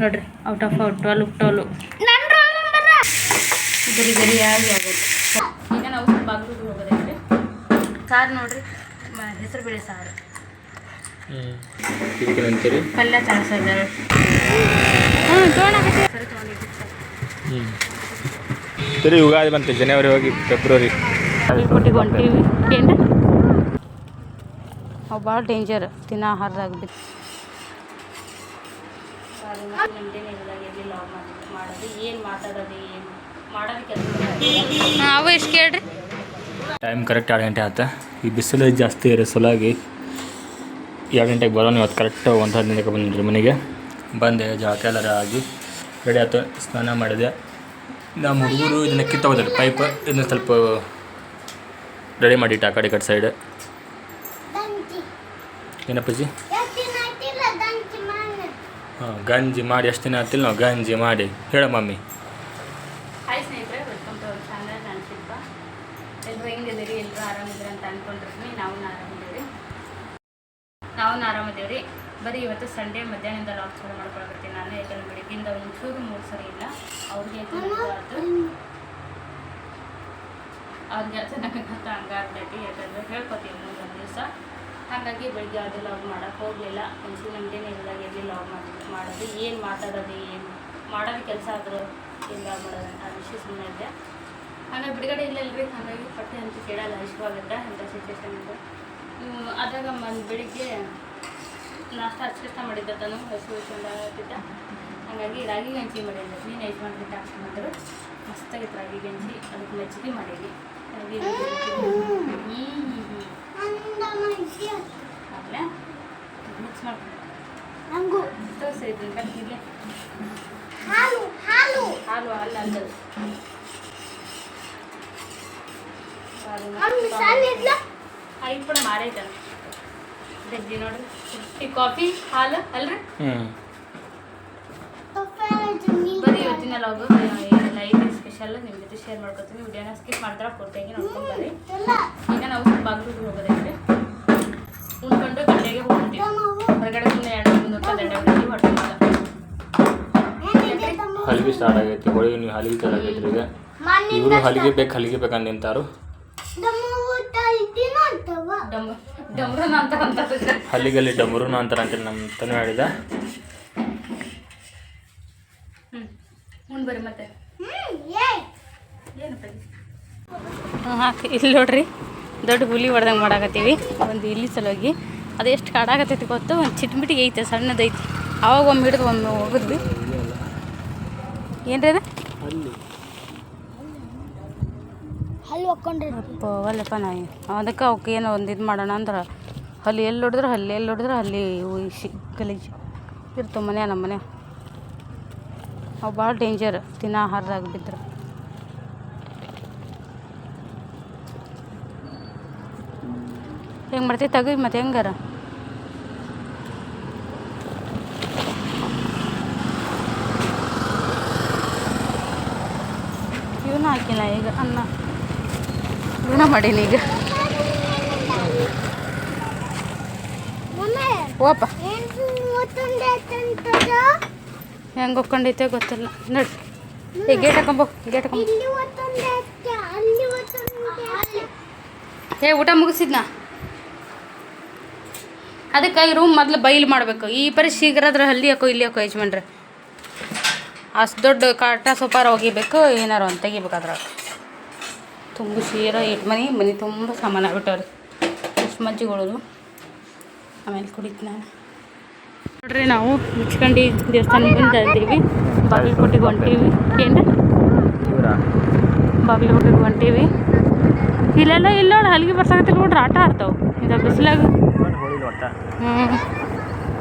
ನೋಡ್ರಿ out of out twel twelve ಗರಿ ಗರಿಯಾಗಿ ಆಗಿ ಆಗುತ್ತೆ ಈಗ ನಾವು ಬಾಗಿಲು ಹೋಗೋದೈತ್ರಿ ಸಾರು ನೋಡ್ರಿ ಹೆಸರು ಬೇಳೆ ಸಾರು. ಪಲ್ಯ ತಾಳ್ಸಿದ್ದಾರೆ ಹ್ಞೂ ತೊಗೊಂಡಾಗತ್ತೆ ಸರಿ ತೊಗೊಂಡಿದ್ದು ಹ್ಞೂ ಸರಿ ಯುಗಾದಿ ಬಂತು. ಜನವರಿ ಹೋಗಿ ಫೆಬ್ರವರಿ ಕೊಟ್ಟಿಗೆ ಹೊಂಟೀವಿ. ಏನು ಅವು ಭಾಳ ಡೇಂಜರ್ ತಿನ್ನೋ ಆಹಾರದಾಗ ಬಿದ್ದು ಮಾಡೋದು. ಏನು ಮಾತಾಡೋದು ಏನು ಮಾಡೋದು ಕೆಲಸ ಅವು ಎಷ್ಟು ಕೇಳ್ರಿ? ಟೈಮ್ ಕರೆಕ್ಟ್ ಎರಡು ಗಂಟೆ ಆಯ್ತು? ಈ ಬಿಸಿಲು ಜಾಸ್ತಿ ಇರೋ ಸಲುವಾಗಿ ಎರಡು ಗಂಟೆಗೆ ಬರೋಣ ಇವತ್ತು ಕರೆಕ್ಟ್ ಒಂದು ಹದಿನೈದಕ್ಕೆ ಬಂದಿದ್ರಿ ಮನೆಗೆ. ಬಂದೆ ಜಳಕ ಎಲ್ಲರ ಆಗಿ ರೆಡಿ ಆಯ್ತು. ಸ್ನಾನ ಮಾಡಿದೆ. ನಮ್ಮ ಹುಡುಗರು ಇದನ್ನ ಕಿತ್ತೋಗೋದಿಲ್ಲ ಪೈಪ್ ಇದನ್ನ ಸ್ವಲ್ಪ ರೆಡಿ ಮಾಡಿಟ್ಟು ಆ ಕಡೆ ಈ ಕಡೆ ಸೈಡ್ ಏನಪ್ಪಾಜಿ? ಹಾಂ, ಗಂಜಿ ಮಾಡಿ, ಎಷ್ಟು ದಿನ ಆಗ್ತಿಲ್ಲ ನಾವು ಗಂಜಿ ಮಾಡಿ. ಹೇಳ ಮಮ್ಮಿ. ಹಾಯ್ ಸ್ನೇಹಿತರೆ ವೆಲ್ಕಮ್ ಟು ಅವರ್ ಚಾನಲ್ ನಾನು ಶಿಲ್ಪ ಎಲ್ಲರೂ ಹೆಂಗಿದ್ದೀರಿ? ಎಲ್ಲರೂ ಆರಾಮಿದ್ದೀರಿ ಅಂತ ಅಂದ್ಕೊಂಡಿರ್ತೀನಿ ನಾವು ಆರಾಮಿದ್ದೀವಿ. ನಾವು ಆರಾಮಿದ್ದೀವಿ ಬರೀ ಇವತ್ತು ಸಂಡೇ, ಮಧ್ಯಾಹ್ನದಿಂದ ಲಾಕ್ ಚಾಲು ಮಾಡ್ಕೊಳಕತ್ತೀನಿ ನಾನು. ಯಾಕಂದ್ರೆ ಬೆಳಗ್ಗಿಂದ ಒಂಚೂರು ಮೂರು ಸರಿ ಇಲ್ಲ. ಅವ್ರಿಗೆ ಆಯ್ತು ಅವ್ರಿಗೆ ಚೆನ್ನಾಗಿ ಹಂಗಾಗ್ತೈತಿ ಯಾಕಂದ್ರೆ ಹೇಳ್ಕೊತೀವಿ ಮುಂದೊಂದು ದಿವಸ. ಹಾಗಾಗಿ ಬೆಳಿಗ್ಗೆ ಅದೆಲ್ಲ ಅವ್ರು ಮಾಡೋಕ್ಕೆ ಹೋಗಲಿಲ್ಲ. ಒಂಚೂರು ನಮ್ದೇನೆ ಇರೋದಾಗ ಇರಲಿಲ್ಲ ಅವ್ರು ಮಾಡಿ, ಮಾಡೋದು, ಏನು ಮಾತಾಡೋದು, ಏನು ಮಾಡೋದು, ಕೆಲಸ ಆದರೂ ಇಲ್ಲ ಮಾಡೋದು ಆ ವಿಷಯ ಸುಮ್ಮನೆ ಇದೆ ಹಾಗಾಗಿ ಬಿಡುಗಡೆ ಇಲ್ಲಲ್ರಿ ಹಾಗಾಗಿ ಪಟ್ಟೆ ಅಂತ ಕೇಳಲ್ಲ, ಇಷ್ಟವಾಗುತ್ತೆ ಅಂಥ ಸಿಚುವೇಶನ್ ಇದೆ ಆದಾಗ ಒಂದು ಬೆಳಿಗ್ಗೆ ನಾಷ್ಟ ಅಚ್ಚಕಷ್ಟ ಮಾಡಿದ್ದೆ ತಾನು, ಹಸು ಚೆಂದ ಹಾಗಾಗಿ ರಾಗಿ ಗಂಜಿ ಮಾಡಿದ್ದೆ. ನೀನು ಐದು ಮಾಡಿಬಿಟ್ಟು ಹಾಕ್ಸ್ಕೊಂಡ್ರು ಮಸ್ತಾಗಿತ್ತು ರಾಗಿ ಗಂಜಿ. ಅದಕ್ಕೆ ಮೆಚ್ಚುಗೆ ಮಾಡಿದ್ವಿ. ರಾಗಿ ಆಮೇಲೆ ಮಿಕ್ಸ್ ಮಾಡ್ಕೊಂಡು. ನಂಗು ತೋರಿಸಿ ಇದನ್ನ ಕಟ್ಟಿದ್ದೆ ಹಾಲು ಹಾಲು. ಹಾಲು ಹಾಲು ಅಲ್ಲ ನೋಡ್ರಿ ಕಾಫಿ ಹಾಲು ಅಲ್ರಿ? ಹ್ಞೂ ಬರೀ ಇವತ್ತಿನ ಲಾಗು ಏನಿಲ್ಲ ಐದು ಸ್ಪೆಷಲ್ ನಿಮ್ಮ ಜೊತೆ ಶೇರ್ ಮಾಡ್ಕೊತೀನಿ ವಿಡಿಯೋನ ಸ್ಕಿಪ್ ಮಾಡ್ತಾರೆ ಪೂರ್ತಿಯಾಗಿ ನೋಡ್ಕೊಂಡು ಬರ್ರಿ. ಈಗ ನಾವು ಬಾಗಿಲಿಗೆ ಹೋಗೋದೈತೆ ಗಂಟೆಗೆ ಹೋಗ್ತೀವಿ ಹೊರಗಡೆ ಸುಮ್ಮನೆ ಎರಡು ಮೂರು ರೂಪಾಯಿ ದಂಡೆ ಹೊಡಿತೀವಿ ಹೊಟ್ಟೆ ಹಲಿಗೆ ಸ್ಟಾರ್ಟ್ ಆಗೈತಿ. ಹೋಳಿಗೆ ನೀವು ಹಲಿಗೆ ಸ್ಟಾರ್ಟ್ ಆಗೈತಿ ಈಗ ಇವರು ಹಲಿಗೆ ಬೇಕು ಹಲಿಗೆ ಬೇಕಂತ ನಿಂತಾರು ಅಂತ ಅಂತ ಹಲ್ಲಿಗಲ್ಲಿ ಡಮರುನ ಅಂತಾರ ಅಂತೇಳಿ ನಮ್ಮ ತನು ಹೇಳಿದ. ಹಾಂ ಇಲ್ಲಿ ನೋಡ್ರಿ ದೊಡ್ಡ ಹುಲಿ ಹೊಡೆದಂಗೆ ಮಾಡಾಕತ್ತೀವಿ. ಒಂದು ಇಲ್ಲಿ ಸಲುವಾಗಿ. ಅದು ಕಾಡಾಗತ್ತೈತಿ ಗೊತ್ತು? ಒಂದು ಚಿಟ್ಮಿಟಿಗೆ ಐತೆ ಸಣ್ಣದೈತಿ. ಅವಾಗ ಒಮ್ಮೆ ಹಿಡಿದು ಒಮ್ಮೆ ಹೋಗಿದ್ವಿ ಏನ್ರಿ ಅದು? ಹಲ್ಲು. ಹಾಕೊಂಡ್ರಿ ಅಪ್ಪ ಒಲ್ಲಪ್ಪ ನಾ ಅದಕ್ಕೆ ಅವಕ್ಕೆ ಏನೋ ಒಂದು ಇದು ಮಾಡೋಣ ಅಂದ್ರೆ ಅಲ್ಲಿ ಎಲ್ಲಿ ಹೊಡೆದ್ರೆ ಅಲ್ಲಿ ಎಲ್ಲಿ ಹೊಡೆದ್ರೆ ಅಲ್ಲಿ ಉಯಿಸಿ ಗಲೀಜು. ಇರ್ತವೆ ಮನೆ ನಮ್ಮ ಮನೆ ಅವು ಭಾಳ ಡೇಂಜರ್ ದಿನ ಆಹಾರದಾಗ ಬಿದ್ರೆ ಹೆಂಗೆ ಮಾಡ್ತೀವಿ ತೆಗಿ ಮತ್ತೆ ಹೆಂಗಾರ ಇವನ್ನ ಹಾಕಿಲ್ಲ ಈಗ ಅನ್ನ ಇವನ್ನ ಮಾಡೀನಿ ಈಗ ಮಮ್ಮಿ ಓಪ ಏನು ಮೂವತ್ತೊಂದು ಆಯ್ತಂತದ ಹೆಂಗೆ ಒಕ್ಕೊಂಡೈತೆ ಗೊತ್ತಿಲ್ಲ ನೋಡಿ ಏ ಗೇಟ್ ಹಾಕೊಂಬೋ ಗೇಟ್ ಹಾಕೊಂಬ ಇಲ್ಲಿ ಒತ್ತೊಂದು ಆಯ್ತು ಅಲ್ಲಿ ಒತ್ತೊಂದು ಆಯ್ತು ಏ ಊಟ ಮುಗಿಸಿದ್ನಾ ಅದಕ್ಕಾಗಿ ರೂಮ್ ಮೊದಲು ಬೈಲ್ ಮಾಡಬೇಕು. ಈ ಪರಿ ಶೀಘ್ರ ಆದ್ರೆ ಅಲ್ಲಿ ಹಾಕೋ ಇಲ್ಲಿ ಹಾಕೋ ಯಜಮಾನ್ರೆ. ಅಷ್ಟು ದೊಡ್ಡ ಕಾಟ ಸೊಪಾರ ಒಗಿಬೇಕು ಏನಾರು ಅಂತ ತೆಗಿಬೇಕು ಅದ್ರಾಗ ತುಂಬ ಶೀರ ಇಟ್ಟು ಮನೆ ಮನೆ ತುಂಬ ಸಾಮಾನು ಆಗ್ಬಿಟ್ಟವ್ರಿ. ಎಷ್ಟು ಮಜ್ಜಿಗೊಳೋದು ಆಮೇಲೆ ಕುಡಿತ ನಾನು. ನೋಡ್ರಿ ನಾವು ಮುಚ್ಕೊಂಡು ದೇವಸ್ಥಾನ ಬಂದು ಇದ್ದೀವಿ. ಬಾಗಲಕೋಟೆಗೆ ಹೊಂಟೀವಿ. ಏನು ಬಾಗಲಕೋಟೆಗೆ ಹೊಂಟೀವಿ. ಇಲ್ಲೆಲ್ಲ ಇಲ್ಲ ನೋಡಿ ಹಲ್ಗೆ ಬರ್ಸಾಕತ್ತಿಲ್ಲ ನೋಡ್ರಿ ಆಟ ಆಡ್ತಾವೆ. ಇದು ಬಿಸಿಲಾಗ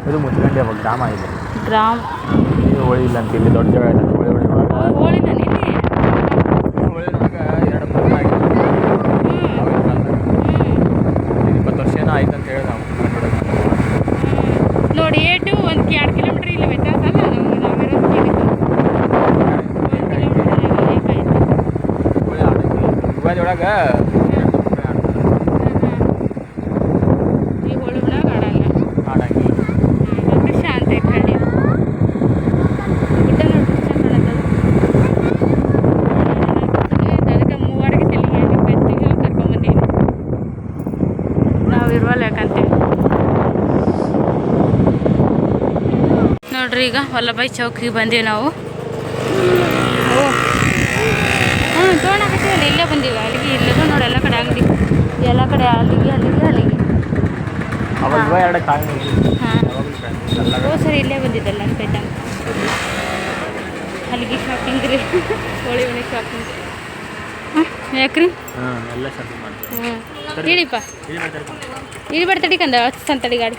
ಇದು ಮುಚ್ಕಂಡಿ ಅವಾಗ ಗ್ರಾಮ ಇದೆ ಡ್ರಾಮ್ ಇದು ಹೋಳಿ ಇಲ್ಲ ಅಂತ ಇಲ್ಲಿ ದೊಡ್ಡ ಜಾಗ ಇದೆ ಹೋಳಿ ಹೋಳಿ ಒಳಗೆ ಇಲ್ಲಿ? ಹೋಳಿ ಒಳಗೆ ಎರಡು ಮೂರು ಆಯ್ತು ಇಪ್ಪತ್ತು ವರ್ಷ ಆಯ್ತು ಅಂತ ಹೇಳಿ ನಾವು ನೋಡಿ ಏಟು ಒಂದು ಎರಡು ಕಿಲೋಮೀಟ್ರ್ ಇಲ್ಲಿ ವ್ಯತ್ಯಾಸ ಅಲ್ಲ ನಾವಿರೋದು. ಹೋಳಿ ಒಳಗೆ ಯಾಕಂತೇಳಿ ನೋಡ್ರಿ ಈಗ ವಲ್ಲಭಾಯಿ ಚೌಕಿಗೆ ಬಂದೀವಿ ನಾವು. ಹ್ಞೂ ತೋಣಕತ್ತೀವಲ್ಲ ಇಲ್ಲೇ ಬಂದೀವಿ. ಅಲ್ಲಿಗೆ ಇಲ್ಲದ ನೋಡಿ ಎಲ್ಲ ಕಡೆ ಅಂಗಡಿ. ಎಲ್ಲ ಕಡೆ ಅಲ್ಲಿಗೆ ಅಲ್ಲಿಗೆ ಅಲ್ಲಿಗೆ. ಹಾಂ. ಸರಿ ಇಲ್ಲೇ ಬಂದಿದ್ದಲ್ಲ ಪೇಟ ಅಲ್ಲಿಗೆ ಶಾಪಿಂಗ್ ರೀ ಹೋಳಿ ಹುಳಿ ಶಾಪಿಂಗ್ ಹಾಂ ಯಾಕ್ರಿ? ಹಾಂ ಎಲ್ಲ ಮಾಡ್ತೀವಿ. ಹ್ಞೂ ಹೇಳಿಪ್ಪ. ಇಲ್ಲಿ ಬರ್ತಡಿ ಕಂದ ಸಂತಡಿ ಗಾಡಿ.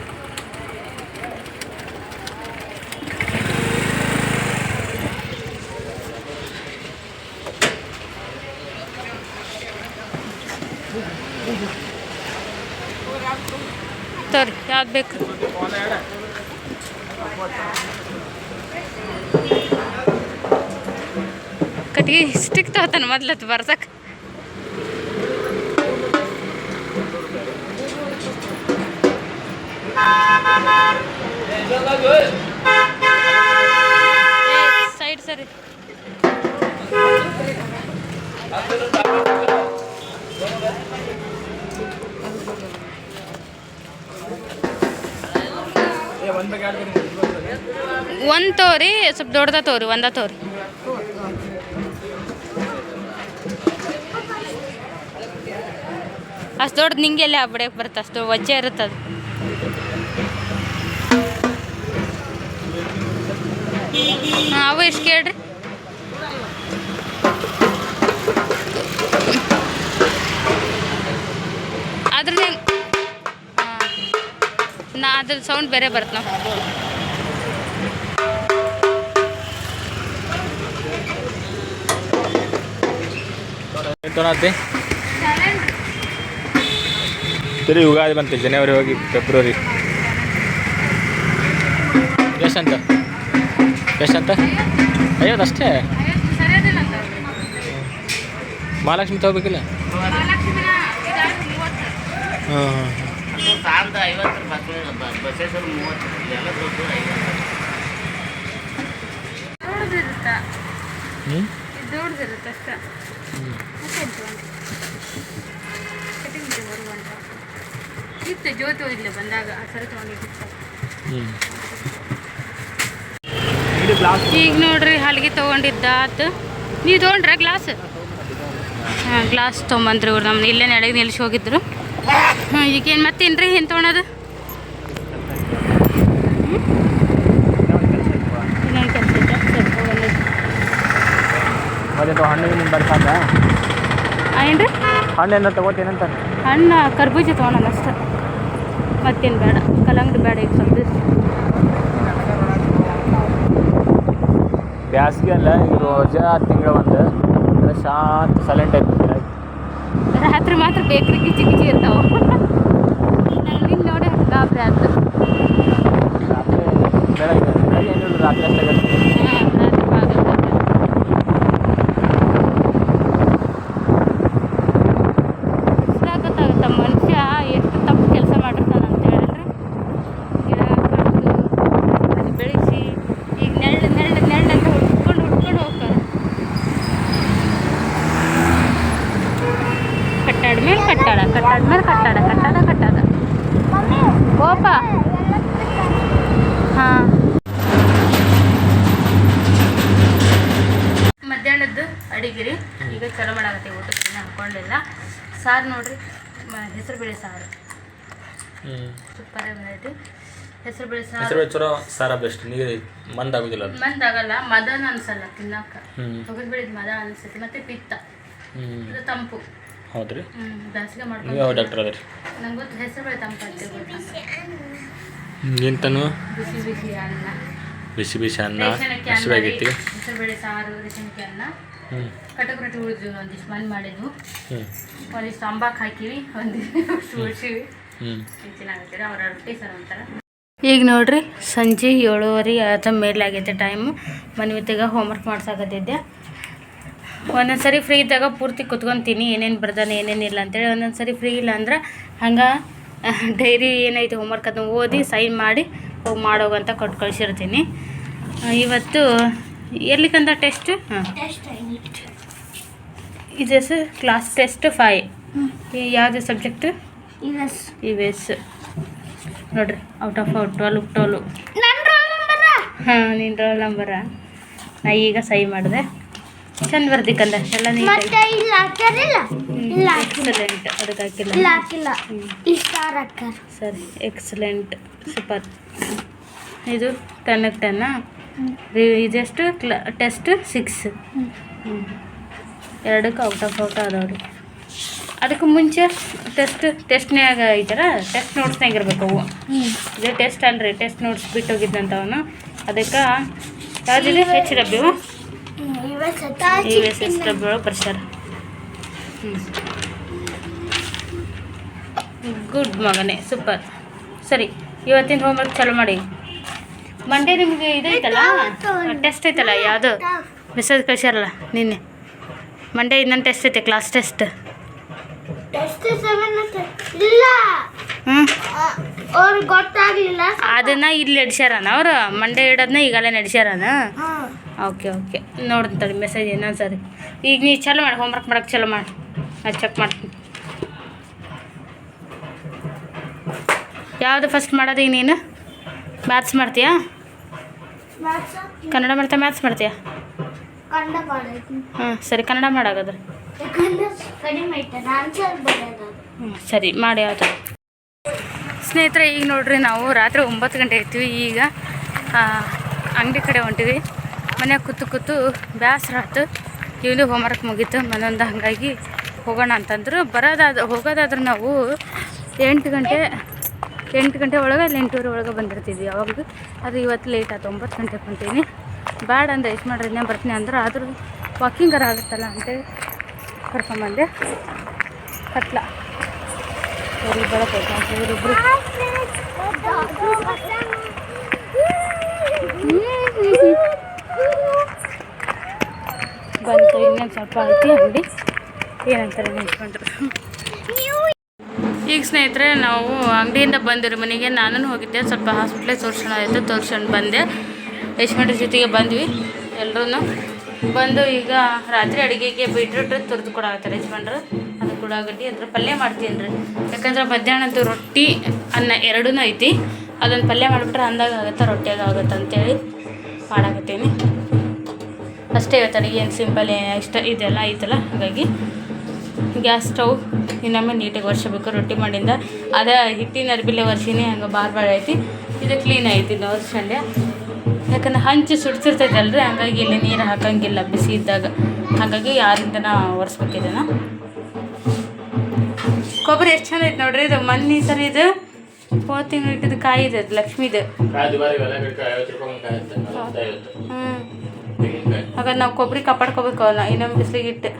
ತೋರಿ ಯಾವ್ದು ಬೇಕು? ಕಟ್ಟಿಗೆ ಸ್ಟಿಕ್ ತಗೋತಾನೆ ಮೊದ್ಲತ್ತು ಬರ್ಸಕ್ಕೆ ಸೈಡ್ ಸರಿ ಒಂದು ತೋರಿ, ಸ್ವಲ್ಪ ದೊಡ್ಡದ ತೋರಿ, ಒಂದ ತೋರಿ. ಅಷ್ಟು ದೊಡ್ಡದು ನಿಂಗೆ ಎಲ್ಲಿ ಆಗ್ಬಿಡಕ್ಕೆ ಬರುತ್ತೆ? ಅಷ್ಟು ವಜ್ಜೆ ಇರುತ್ತೆ ಅವು ಎಷ್ಟು ಕೇಳ್ರಿ? ಆದ್ರೆ ಹಾಂ. ನಾ ಅದ್ರ ಸೌಂಡ್ ಬೇರೆ ಬರುತ್ತೆ ನಾವು. ಯುಗಾದಿ ಬಂತು ಜನವರಿ ಹೋಗಿ ಫೆಬ್ರವರಿ ಎಷ್ಟಂತ ಎಷ್ಟಂತ ಐವತ್ತು ಅಷ್ಟೇ? ಮಹಾಲಕ್ಷ್ಮಿ ತಗೋಬೇಕಿಲ್ಲ? ಹಾಂ ಹ್ಞೂ ಇತ್ತು ಜ್ಯೋತಿ ಇಲ್ಲೇ ಬಂದಾಗ ಆ ಸರಿ ತೊಗೊಂಡಿದ್ದು ಹ್ಞೂ ಈಗ ನೋಡ್ರಿ ಹಲ್ಗೆ ತೊಗೊಂಡಿದ್ದಾತು ನೀವು ತೊಗೊಂಡ್ರ ಗ್ಲಾಸ್ ಹಾಂ ಗ್ಲಾಸ್ ತೊಗೊಂಬಂದ್ರಿ ಇವ್ರು ನಮ್ಮ ಇಲ್ಲೇ ನಡೆಗೆ ನಿಲ್ಸಿ ಹೋಗಿದ್ರು. ಹಾಂ ಈಗೇನು ಮತ್ತೇನು ರೀ ಏನು ತೊಗೊಳೋದು? ಇನ್ನೊಂದು ಕೆಲಸ ಇತ್ತು ಸ್ವಲ್ಪ ಬಂದಿದ್ದು ಮತ್ತೆ ಹಣ್ಣಿಗೆ ಬರ್ಸಾಕ ಏನು ರೀ ಹಣ್ಣೆಲ್ಲ ತಗೋತೇನಂತ ಹಣ್ಣು ಕರ್ಬೂಜ ತೊಗೊಳೋಣ ಅಷ್ಟೆ. ಮತ್ತೇನು ಬೇಡ. ಕಲಂಗಡಿ ಬೇಡ ಈಗ ಸ್ವಲ್ಪ ಬ್ಯಾಸ್ಗೆ ಅಲ್ಲ ಈಗ ರೋಜಾ ತಿಂಗಳ ಒಂದು ಅಂದ್ರೆ ಶಾಂತ ಸೈಲೆಂಟ್ ಆಯ್ತು? ರಾತ್ರಿ ಮಾತ್ರ ಬೇಕ್ರಿ ಕಿಚಿ ಕಿಚಿ ಇರ್ತಾವ. ನಿನ್ನ ನೋಡಿ ಗಾಬರಿ ಆಯ್ತು ರಾತ್ರಿ ಬೆಳಗ್ಗೆ ಬೆಳಗ್ಗೆ ಏನಿಲ್ಲ ರಾತ್ರಿ ಅಷ್ಟೇ ಅಡಿಗೆ ರೀ ಈಗ ಚಲೋ ಮಾಡಾಕತ್ತಿ ಊಟಕ್ಕೆ ಅಂದ್ಕೊಂಡಿಲ್ಲ ಹಾಕೊಂಡಿಲ್ಲ ಸಾರು ನೋಡ್ರಿ ಹೆಸರು ಬೇಳೆ ಸಾರು. ಸೂಪರಾಗಿ ಸೂಪರ್ ಬಂದೈತಿ. ಹೆಸರು ಬೇಳೆ ಸಾರು. ಚಲೋ ಸಾರ ಬೆಸ್ಟ್ ನೀರು ಮಂದಾಗೋದಿಲ್ಲ ಮಂದಾಗಲ್ಲ ಮದನ್ ಅನ್ಸಲ್ಲ ತಿನ್ನಾಕ ಹ್ಞೂ ತೊಗರಿ ಬೇಳೆದ ಮದ ಅನ್ಸುತ್ತೆ ಮತ್ತೆ ಪಿತ್ತ. ಇದು ತಂಪು. ಹೌದ್ರಿ. ಬೇಸಿಗೆ ಮಾಡ್ಕೊಂಡು ಯಾವ ಡಾಕ್ಟರ್ ಅದ್ರಿ? ನಂಗೆ ಗೊತ್ತು ಹೆಸರು ಬೇಳೆ ತಂಪು ಅಂತ ಎಂತನು ಬಿಸಿ ಬಿಸಿ ಅನ್ನ. ಬಿಸಿ ಬಿಸಿ ಅನ್ನ ಹಸಿವಾಗೈತಿ ಹೆಸರು ಬೇಳೆ ಸಾರು ರೇಷನ್ಗೆ ಅನ್ನ. ಕಟಕ್ ರೊಟ್ಟಿ ಉಳಿದ್ವಿ ಒಂದಿಷ್ಟು ಮಣ್ಣು ಮಾಡಿದ್ವು. ಒಂದಿಷ್ಟು ಅಂಬಾಕ್ ಹಾಕಿವಿ ಒಂದಿಷ್ಟು ಉಳಿಸಿವಿ ಅವ್ರ ರೊಟ್ಟಿ ಸರ್ ಒಂಥರ. ಈಗ ನೋಡ್ರಿ ಸಂಜೆ ಏಳುವರೆ ಆದ ಮೇಲಾಗೈತೆ ಟೈಮು ಹೋಮ್ ಹೋಮ್ವರ್ಕ್ ಮಾಡ್ಸಾಕತ್ತಿದ್ದೆ. ಒಂದೊಂದು ಸರಿ ಫ್ರೀ ಇದ್ದಾಗ ಪೂರ್ತಿ ಕುತ್ಕೊತೀನಿ ಏನೇನು ಬರ್ದಾನೆ ಏನೇನಿಲ್ಲ ಅಂತೇಳಿ. ಒಂದೊಂದು ಸರಿ ಫ್ರೀ ಇಲ್ಲ ಅಂದ್ರೆ ಹಂಗೆ ಡೈರಿ ಏನೈತೆ ಹೋಮ್ವರ್ಕ್ ಅದನ್ನ ಓದಿ ಸೈನ್ ಮಾಡಿ ಹೋಗಿ ಮಾಡೋಗಂತ ಕೊಟ್ಟು ಕಳಿಸಿರ್ತೀನಿ. ಇವತ್ತು ಎಲ್ಲಿಕಂದ ಟೆಸ್ಟ್ ಹಾಂ. ಇದು ಸರ್ ಕ್ಲಾಸ್ ಟೆಸ್ಟ್ ಫೈ ಯಾವುದು ಸಬ್ಜೆಕ್ಟ್ ಇ ವಿ ಎಸ್ ನೋಡ್ರಿ out of out twel twel ಹಾಂ ನಿನ್ನ ರೋಲ್ ನಂಬರ ನಾ ಈಗ ಸಹಿ ಮಾಡಿದೆ. ಚಂದ ಬರ್ದಿಕ್ಕಂದ ಎಲ್ಲ ಎಕ್ಸಲೆಂಟ್ ಅದಕ್ಕೆ ಹಾಕಿಲ್ಲ. ಸರಿ ಎಕ್ಸಲೆಂಟ್ ಸೂಪರ್ ಇದು ಟೆನ್ ಟೆನ್ನ ಇದೆಷ್ಟು ಕ್ಲ ಟೆಸ್ಟ್ ಸಿಕ್ಸ್ ಹ್ಞೂ ಎರಡಕ್ಕೆ ಔಟ್ ಆಫ್ ಔಟ್ ಅದಾವ್ರಿ ಅದಕ್ಕೆ ಮುಂಚೆ ಟೆಸ್ಟ್ ಟೆಸ್ಟ್ನ್ಯಾಗ ಐತಲ್ಲ ಟೆಸ್ಟ್ ನೋಟ್ಸ್ ಇರ್ಬೇಕು ಅವು. ಇದು ಟೆಸ್ಟ್ ಅಲ್ರಿ ಟೆಸ್ಟ್ ನೋಟ್ಸ್ ಬಿಟ್ಟು ಹೋಗಿದ್ದಂಥವನು ಅದಕ್ಕೆ ಯಾವುದಿದೆ ಹೆಚ್ ಡಬ್ಲ್ಯೂ ಡಬ್ಬಿಗಳು ಎಸ್ ಎಸ್ ಡಬ್ಲ್ಯೂ ಒಳಗೆ ಬರ್ಸ್ಯಾರ ಗುಡ್ ಮಗನೇ ಸೂಪರ್ ಸರಿ ಇವತ್ತಿನ ಹೋಮ್ವರ್ಕ್ ಚಾಲು ಮಾಡಿ. ಮಂಡೇ ನಿಮಗೆ ಇದೈತಲ್ಲ? ಟೆಸ್ಟ್ ಐತಲ್ಲ ಯಾವುದು? ಮೆಸೇಜ್ ಕಳ್ಸ್ಯಾರಲ್ಲ ನಿನ್ನೆ. ಮಂಡೇ ಇನ್ನೊಂದು ಟೆಸ್ಟ್ ಐತೆ ಕ್ಲಾಸ್ ಟೆಸ್ಟ್ ಅದನ್ನ ಇಲ್ಲ. ಹ್ಞೂ ಅವ್ರಿಗೆ ಗೊತ್ತಾಗ್ಲಿಲ್ಲ. ಅದನ್ನು ಇಲ್ಲಿ ನಡೆಸ್ಯಾರನ ಅವರು? ಮಂಡೇ ಇಡೋದನ್ನ ಈಗಲೇ ನಡೆಸ್ಯಾರನ? ಓಕೆ ಓಕೆ ಓಕೆ ತಡಿ ಮೆಸೇಜ್ ಇನ್ನೊಂದು ಸರಿ. ಈಗ ನೀ ಚಲೋ ಮಾಡಿ ಹೋಮ್ವರ್ಕ್ ಮಾಡೋಕೆ ಚಲೋ ಮಾಡಿ. ನಾನು ಚೆಕ್ ಮಾಡ್ತೀನಿ. ಯಾವುದು ಫಸ್ಟ್ ಮಾಡೋದು ಈಗ ನೀನು? ಮ್ಯಾಥ್ಸ್ ಮಾಡ್ತೀಯಾ? ಕನ್ನಡ ಮಾಡ್ತಾ ಮ್ಯಾಥ್ಸ್ ಮಾಡ್ತೀಯಾ? ಹಾಂ ಸರಿ ಕನ್ನಡ ಮಾಡಾಗದ್ರೆ. ಹ್ಞೂ ಸರಿ ಮಾಡಿ ಆಯ್ತು. ಸ್ನೇಹಿತರೆ ಈಗ ನೋಡ್ರಿ ನಾವು ರಾತ್ರಿ ಒಂಬತ್ತು ಗಂಟೆ ಇರ್ತೀವಿ. ಈಗ ಅಂಗಡಿ ಕಡೆ ಹೊಂಟಿವಿ. ಮನೆ ಕೂತು ಕೂತು ಬೇಸರ ಆಯ್ತು. ಇವನು ಹೋಮ್ವರ್ಕ್ ಮುಗೀತು. ಮನೊಂದು ಹಾಗಾಗಿ ಹೋಗೋಣ ಅಂತಂದ್ರು. ಬರೋದಾದ ಹೋಗೋದಾದ್ರೆ ನಾವು ಎಂಟು ಗಂಟೆ ಎಂಟು ಗಂಟೆ ಒಳಗೆ ಅಲ್ಲಿ ಎಂಟೂವರೆ ಒಳಗೆ ಬಂದಿರ್ತಿದ್ವಿ. ಅವಾಗ ಅದು ಇವತ್ತು ಲೇಟ್ ಆಯ್ತು. ಒಂಬತ್ತು ಗಂಟೆಗೆ ಕುಂತೀನಿ ಬ್ಯಾಡ ಅಂದ್ರೆ ಎಷ್ಟು ಮಾಡ್ರಿ ಇನ್ನೇ ಬರ್ತೀನಿ ಅಂದ್ರೆ ಆದರೂ ವಾಕಿಂಗರ ಆಗುತ್ತಲ್ಲ ಅಂತೇಳಿ ಕರ್ಕೊಂಬಂದೆ. ಕತ್ಲ. ಇವ್ರಿಗೆ ಬರಬೇಕು ಇವರಿಬ್ರು. ಬಂತು ಇನ್ನೊಂದು ಸ್ವಲ್ಪ ಐತಿ ಅಂಗಡಿ ಏನಂತಾರೆ ನಿಂತ್ಕೊಂಡ್ರು ಈಗ ಸ್ನೇಹಿತರೆ, ನಾವು ಅಂಗಡಿಯಿಂದ ಬಂದಿರೋ ಮನೆಗೆ ನಾನು ಹೋಗಿದ್ದೆ. ಸ್ವಲ್ಪ ಹಾಸ್ಪಿಟ್ಲಿಗೆ ತೋರ್ಸೋಣಾಯಿತು ತೋರ್ಸ್ಕೊಂಡು ಬಂದೆ. ಯಶವಂತರ ಜೊತೆಗೆ ಬಂದ್ವಿ. ಎಲ್ಲರೂ ಬಂದು ಈಗ ರಾತ್ರಿ ಅಡುಗೆಗೆ ಬೀಟ್ರೂಟ್ ತುರಿದು ಕೊಡಾಕತ್ತಾರೆ ಯಜಮಾನ್ರು. ಅದು ಉಳ್ಳಾಗಡ್ಡಿ ಅದ್ರ ಪಲ್ಯ ಮಾಡ್ತೀನಿ ರೀ. ಯಾಕಂದ್ರೆ ಮಧ್ಯಾಹ್ನದ್ದು ರೊಟ್ಟಿ ಅನ್ನ ಎರಡೂ ಐತಿ. ಅದೊಂದು ಪಲ್ಯ ಮಾಡಿಬಿಟ್ರೆ ಅಂದಾಗ ಆಗುತ್ತೆ ರೊಟ್ಟಿಯಾಗ ಆಗುತ್ತೆ ಅಂತೇಳಿ ಮಾಡಾಕತ್ತೀನಿ. ಅಷ್ಟೇ ಅಡುಗೆ ಏನು ಸಿಂಪಲ್ ಇಷ್ಟ ಇದೆಲ್ಲ ಐತಲ್ಲ, ಹಾಗಾಗಿ ಗ್ಯಾಸ್ ಸ್ಟವ್ ಇನ್ನೊಮ್ಮೆ ನೀಟಾಗಿ ಒರೆಸ್ಬೇಕು ರೊಟ್ಟಿ ಮಾಡಿಂದ. ಅದೇ ಹಿಟ್ಟಿನ ಅರ್ಬಿಲೆ ಒರೆಸಿನಿ ಹಂಗೆ ಬಾರ್ ಬಾರ್ ಐತಿ. ಇದು ಕ್ಲೀನ್ ಐತಿ ಇದು ಒರೆಸ್ಕೊಂಡೆ ಯಾಕಂದ್ರೆ ಹಂಚು ಸುಡ್ತಿರ್ತೈತಲ್ರಿ ಹಂಗಾಗಿ ಇಲ್ಲಿ ನೀರು ಹಾಕಂಗಿಲ್ಲ ಬಿಸಿ ಇದ್ದಾಗ. ಹಾಗಾಗಿ ಯಾರಿಂದ ಒರೆಸ್ಬೇಕಿದನ ಕೊಬ್ಬರಿ ಎಷ್ಟು ಚಂದ ಐತೆ ನೋಡ್ರಿ ಇದು ಮನ್ನಿ ಸರ್ ಇದು. ಹೋದ ತಿಂಗಳು ಇಟ್ಟಿದ್ದು ಕಾಯಿ ಇದೆ ಅದು ಲಕ್ಷ್ಮೀದು. ಹ್ಞೂ ಹಾಗಾದ್ರೆ ನಾವು ಕೊಬ್ಬರಿ ಕಾಪಾಡ್ಕೋಬೇಕು ಅವನ್ನ ಇನ್ನೊಂದು ಬಿಸಿಲಿಗೆ ಇಟ್ಟು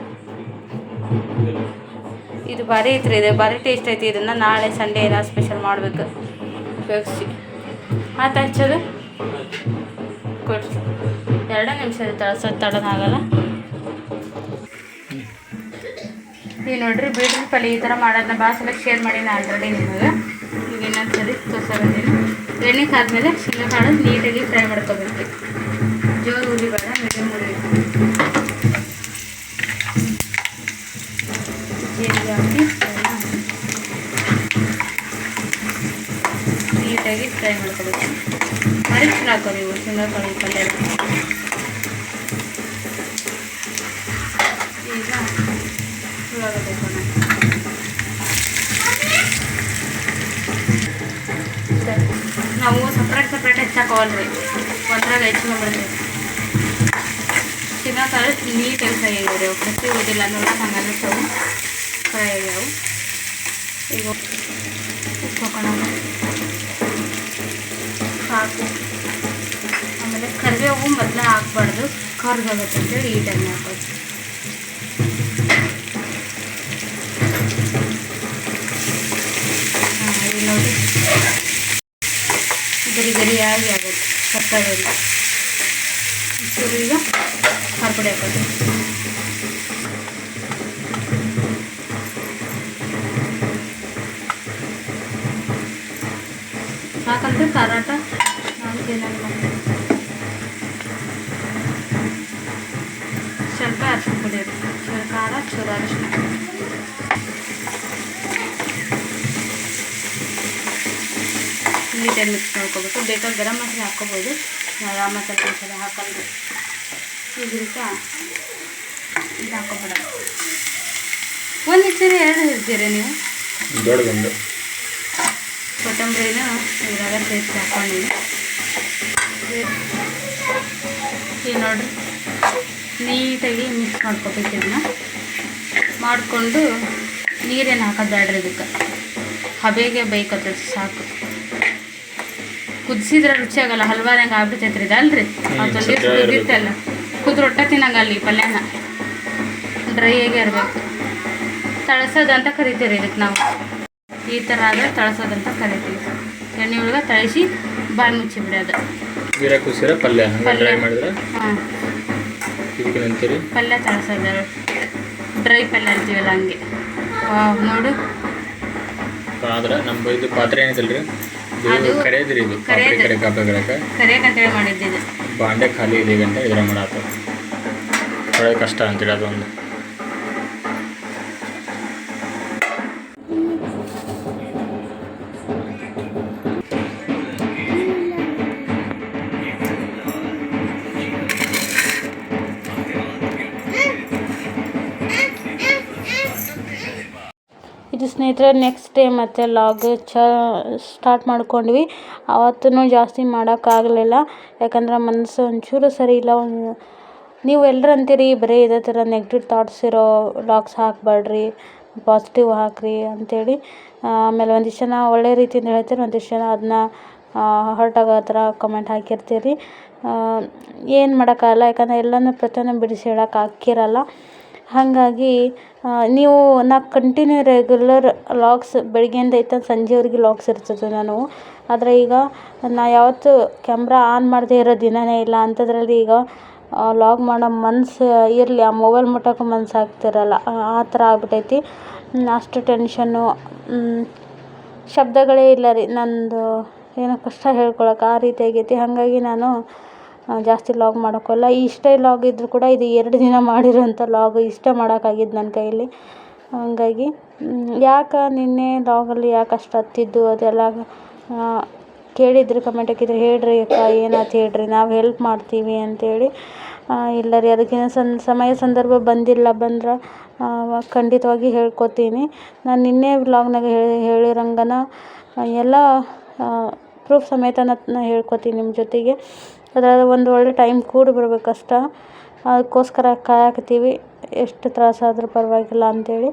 ಇದು ಭಾರಿ ಐತ್ರಿ, ಇದು ಭಾರಿ ಟೇಸ್ಟ್ ಐತಿ, ಇದನ್ನು ನಾಳೆ ಸಂಡೇ ಏನೋ ಸ್ಪೆಷಲ್ ಮಾಡಬೇಕು. ಉಪಯೋಗಿಸಿ. ಮತ್ತು ಹಚ್ಚೋದು ಕೊಡ್ಸಿ ಎರಡೇ ನಿಮಿಷ ತಳಸ ತಡೋದಾಗಲ್ಲ ಈಗ ನೋಡ್ರಿ ಬೀಟ್ರೂಟ್ ಪಲ್ಯ ಈ ಥರ ಮಾಡೋದನ್ನ ಭಾಳ ಸಲ ಶೇರ್ ನಾನು ಆಲ್ರೆಡಿ ನಿಮಗೆ. ಈಗ ಇನ್ನೊಂದು ಸರಿ ತೋರ್ಸಕತ್ತೀನಿ ಎಣ್ಣೆ ಕಾದ್ಮೇಲೆ ಶೇಂಗಾಕಾಳು ನೀಟಾಗಿ ಫ್ರೈ ಮಾಡ್ಕೋಬೇಕು ಜೋರು ಉರಿ ಬೇಡ ಮೀಡಿಯಮ್ ಉರಿ ಜೀರಿಗೆ ಹಾಕಿ ಎಲ್ಲ ನೀಟಾಗಿ ಫ್ರೈ ಮಾಡ್ಕೋಬೇಕು ಅರಿಶಿನ ಚಲೋ ಹಾಕೋ ನೀವು ಶೇಂಗಾಕಾಳು ಪಲ್ಯ. ಈಗ ಉಳ್ಳಾಗಡ್ಡೆ ನಾವು ಸಪ್ರೇಟ್ ಸಪ್ರೇಟ್ ಹೆಚ್ಚಾಕೋವಲ್ರಿ ಒಂದ್ರಾಗ ಹೆಚ್ಚಿಕೊಂಡ್ಬಿಡ್ತೀವಿ ಶೇಂಗಾಕಾಳು ನೀಟಾಗಿ ಫ್ರೈ ಆಗ್ಯಾವ ಅವು ಕಸಿ ಹೋದಿಲ್ಲ ನೋಡಕ್ಕೆ ಹಂಗಂದ್ರೆ ಫ್ರೈ ಆಗ್ಯಾವು. ಈಗ ಉಪ್ಪು ಹಾಕೋಣ ಸಾಕು ಆಮೇಲೆ ಕರಿಬೇವು ಮೊದಲೇ ಹಾಕ್ಬಾರ್ದು. ಕರ್ಗೋಗುತ್ತೆ ಅಂತೇಳಿ ಈ ಟೈಮ್ ಹಾಕೋದು. ನೋಡಿ. ಗರಿ ಗರಿಯಾಗಿ ಆಗುತ್ತೆ ಸತ್ತಾಗೆಲ್ಲ ಚೂರು ಈಗ ಖಾರ ಹಾಕೋದು. ಸಾಕಂದ್ರೆ ತಿನ್ನಲ್ಲ ಸ್ವಲ್ಪ ಅರಿಶಿನ ಪುಡಿ ಸ್ವಲ್ಪ ಖಾರ ಚೂರು ಅರಿಶಿನ ನೀಟಾಗಿ ಮಿಕ್ಸ್ ಮಾಡ್ಕೋಬೇಕು ಬೇಕಾದ್ರೆ ಗರಂ ಮಸಾಲೆ ಹಾಕ್ಕೋಬೋದು ಯಾವ ಮಸಾಲೆ ಮಸಾಲೆ ಹಾಕೊಂಡು ಇದಕ್ಕೆ ಇದು ಹಾಕೋಬೇಡ ಒಂದು ಹೆಚ್ಚರಿ ಎರಡು ಹೇಳ್ತೀರಿ ನೀವು? ದೊಡ್ಡದೊಂದು. ಕೊತ್ತಂಬರಿನ ಇದ್ರಾಗ ಸೇರಿಸಿ ಹಾಕೊಂಡಿನಿ. ಈಗ ನೋಡ್ರಿ. ನೀಟಾಗಿ ಮಿಕ್ಸ್ ಮಾಡ್ಕೋಬೇಕು ಇದನ್ನ. ಮಾಡಿಕೊಂಡು ನೀರೇನು ಹಾಕೋದು ಬೇಡ್ರಿ ಇದಕ್ಕೆ. ಹಬೆಗೆ ಬೇಯ್ಕೊತೈತಿ ಸಾಕು. ಕುದಿಸಿದ್ರೆ ರುಚಿ ಆಗಲ್ಲ ಹಲ್ವಾದಂಗೆ ಆಗ್ಬಿಡ್ತೈತ್ರಿ ಇದಲ್ರಿ ಅದೊಂದು ಇರ್ಬೇಕು. ಕುದಿತ್ತಲ್ಲ ಕುದ್ ರೊಟ್ಟ ತಿನ್ನಂಗಲ್ಲ ಈ ಪಲ್ಯನ. ಡ್ರೈ ಆಗಿ ಇರಬೇಕು. ತಳಸೋದಂತ ಕರಿತೀವಿ ಇದಕ್ಕೆ ನಾವು. ಈ ಥರ ಆದರೆ ತಳಸೋದಂತ ಕರಿತೀವಿ. ಎಣ್ಣೆ ಒಳಗೆ ತಳಿಸಿ ಬಾಯಿ ಮುಚ್ಚಿ ಬಿಡೋದು ಜೀರಾ ಕುಸಿರ ಪಲ್ಯ. ಹಂಗೆ ಡ್ರೈ ಮಾಡಿದ್ರೆ? ಹಾಂ. ಇದಕ್ಕೆ ಅಂತೀರಿ ಪಲ್ಯ ತಳಸೋದು ಡ್ರೈ ಪಲ್ಯ ಅಂತೀವಲ್ಲ ಹಂಗೆ. ನೋಡು. ಆದ್ರೆ ನಮ್ಮ ಇದು ಪಾತ್ರೆ ಏನಿದಲ್ರಿ ಇದು ಕರೆಯದ್ರಿ ಇದು. ಪಾತ್ರೆ. ಕರೆ ಕಾಪಗಳಕ್ಕೆ ಕರಿಯಕ್ಕಂತೇಳಿ ಮಾಡಿದ್ದಿದ್ದು ಬಾಂಡೆ ಖಾಲಿ ಇದೆ ಅಂತ ಇದ್ರ ಮಾಡಾತ ಒಳ್ಳೆ ಕಷ್ಟ ಅಂತೇಳಿ ಅದೊಂದು. ಸ್ನೇಹಿತರೆ ನೆಕ್ಸ್ಟ್ ಡೇ ಮತ್ತೆ ಲಾಗ್ ಚ ಸ್ಟಾರ್ಟ್ ಮಾಡ್ಕೊಂಡ್ವಿ. ಅವತ್ತೂ ಜಾಸ್ತಿ ಮಾಡೋಕ್ಕಾಗಲಿಲ್ಲ. ಯಾಕಂದ್ರೆ ಮನಸ್ಸು ಒಂಚೂರು ಸರಿ ಇಲ್ಲ. ನೀವು ಎಲ್ಲರೂ ಅಂತೀರಿ, ಬರೀ ಇದೇ ಥರ ನೆಗೆಟಿವ್ ಥಾಟ್ಸ್ ಇರೋ ಲಾಗ್ಸ್ ಹಾಕಬೇಡ್ರಿ ಪಾಸಿಟಿವ್ ಹಾಕಿರಿ ಅಂಥೇಳಿ ಆಮೇಲೆ ಒಂದಿಷ್ಟು ಜನ ಒಳ್ಳೆ ರೀತಿಯಿಂದ ಹೇಳ್ತೀರಿ, ಒಂದಿಷ್ಟು ಜನ ಅದನ್ನ ಹರ್ಟ್ ಆಗೋ ಥರ ಕಮೆಂಟ್ ಹಾಕಿರ್ತೀರಿ. ಏನು ಮಾಡೋಕ್ಕಾಗಲ್ಲ. ಯಾಕಂದರೆ ಎಲ್ಲನೂ ಪ್ರತಿಯೊಂದು ಬಿಡಿಸಿ ಹೇಳೋಕೆ ಆಗಿರಲ್ಲ ಹಾಗಾಗಿ ನೀವು ನಾ ಕಂಟಿನ್ಯೂ ರೆಗ್ಯುಲರ್ ಲಾಗ್ಸ್ ಬೆಳಗ್ಗೆಯಿಂದ ಇತ್ತ ಸಂಜೆವರೆಗೆ ಲಾಗ್ಸ್ ಇರ್ತದೆ ನಾನು. ಆದರೆ ಈಗ ನಾ ಯಾವತ್ತು ಕ್ಯಾಮ್ರಾ ಆನ್ ಮಾಡದೇ ಇರೋ ದಿನವೇ ಇಲ್ಲ. ಅಂಥದ್ರಲ್ಲಿ ಈಗ ಲಾಗ್ ಮಾಡೋ ಮನ್ಸು ಇರಲಿ. ಆ ಮೊಬೈಲ್ ಮುಟ್ಟೋಕ್ಕೂ ಮನ್ಸು ಆಗ್ತಿರಲ್ಲ. ಆ ಥರ ಆಗ್ಬಿಟೈತಿ. ಅಷ್ಟು ಟೆನ್ಷನ್ನು ಶಬ್ದಗಳೇ ಇಲ್ಲ ರೀ. ನಂದು ಏನೋ ಕಷ್ಟ ಹೇಳ್ಕೊಳಕ್ಕೆ ಆ ರೀತಿ ಆಗೈತಿ. ಹಾಗಾಗಿ ನಾನು ಜಾಸ್ತಿ ಲಾಗ್ ಮಾಡೋಕ್ಕಲ್ಲ. ಇಷ್ಟೇ ಲಾಗ್ ಇದ್ದರೂ ಕೂಡ ಇದು ಎರಡು ದಿನ ಮಾಡಿರೋಂಥ ಲಾಗ್ ಇಷ್ಟೇ ಮಾಡೋಕ್ಕಾಗಿದ್ದು ನನ್ನ ಕೈಯಲ್ಲಿ. ಹಾಗಾಗಿ ಯಾಕೆ ನಿನ್ನೆ ಲಾಗಲ್ಲಿ ಯಾಕೆ ಅಷ್ಟು ಹತ್ತಿದ್ದು ಅದೆಲ್ಲ ಕೇಳಿದ್ರಿ ಕಮೆಂಟ್ ಹಾಕಿದ್ರು ಹೇಳ್ರಿ ಅಕ್ಕ ಏನಾಯ್ತು ಹೇಳ್ರಿ, ನಾವು ಹೆಲ್ಪ್ ಮಾಡ್ತೀವಿ ಅಂತೇಳಿ. ಇಲ್ಲ ರೀ ಅದಕ್ಕೇನು ಸನ್ ಸಮಯ ಸಂದರ್ಭ ಬಂದಿಲ್ಲ ಬಂದ್ರೆ ಖಂಡಿತವಾಗಿ ಹೇಳ್ಕೊತೀನಿ. ನಾನು ನಿನ್ನೆ ವ್ಲಾಗ್ನಾಗ ಹೇಳಿ ಹೇಳಿರಂಗನ ಎಲ್ಲ ಪ್ರೂಫ್ ಸಮೇತನ ಹೇಳ್ಕೊತೀನಿ ನಿಮ್ಮ ಜೊತೆಗೆ. ಅದ್ರಾಗ ಒಂದು ಒಳ್ಳೆ ಟೈಮ್ ಕೂಡಿ ಅಷ್ಟ. ಅದಕ್ಕೋಸ್ಕರ ಕಾಯಕತ್ತೀವಿ ಎಷ್ಟು ತ್ರಾಸಾದರೂ ಪರವಾಗಿಲ್ಲ ಅಂಥೇಳಿ